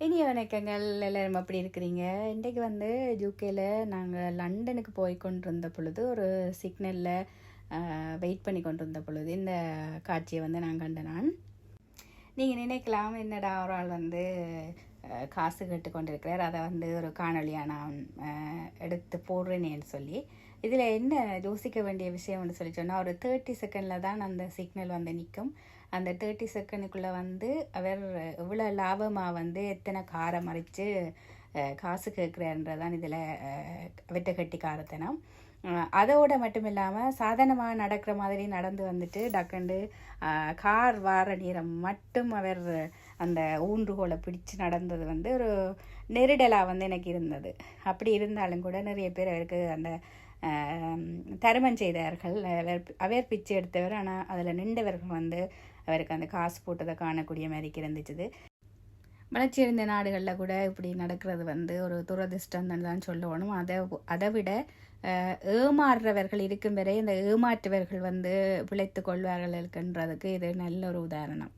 இனிய வணக்கங்கள். எல்லோரும் அப்படி இருக்கிறீங்க? இன்றைக்கு வந்து யூகேல நாங்கள் லண்டனுக்கு போய் கொண்டிருந்த பொழுது ஒரு சிக்னலில் வெயிட் பண்ணி கொண்டிருந்த பொழுது இந்த காட்சியை வந்து நான் கண்டனான் நீங்கள் நினைக்கலாம் என்னடா ஒரு ஆள் வந்து காசு கேட்டு கொண்டிருக்கிறார் அதை வந்து ஒரு காணொலியாக நான் எடுத்து போடுறேனேன்னு சொல்லி. இதில் என்ன யோசிக்க வேண்டிய விஷயம்னு சொல்லி சொன்னால் ஒரு தேர்ட்டி செகண்டில் தான் அந்த சிக்னல் வந்து நிற்கும் அந்த தேர்ட்டி செகண்டுக்குள்ளே வந்து அவர் எவ்வளோ லாபமாக வந்து எத்தனை காரை மறைச்சு காசு கேட்குறேன்றதான் இதில் வெட்ட காரத்தனம் அதோட மட்டும் இல்லாமல் சாதனமாக நடக்கிற மாதிரி நடந்து வந்துட்டு டக்குண்டு கார் வார நேரம் மட்டும் அவர் அந்த ஊன்றுகோலை பிடிச்சு நடந்தது வந்து ஒரு நெருடலாக வந்து எனக்கு இருந்தது. அப்படி இருந்தாலும் கூட நிறைய பேர் அவருக்கு அந்த தருமம் செய்தார்கள். அவர் அவர் பிச்சை எடுத்தவர். ஆனால் அதில் நின்றவர்கள் வந்து அவருக்கு அந்த காசு போட்டதை காணக்கூடிய மாதிரி இருந்துச்சுது வளர்ச்சியடைந்த நாடுகளில் கூட இப்படி நடக்கிறது வந்து ஒரு துரதிர்ஷ்டம் தான் சொல்லணும். அதை அதை விட ஏமாறுறவர்கள் இருக்கும் வரை இந்த ஏமாற்றுவர்கள் வந்து பிழைத்து கொள்வார்கள் இருக்கின்றதுக்கு இது நல்ல ஒரு உதாரணம்.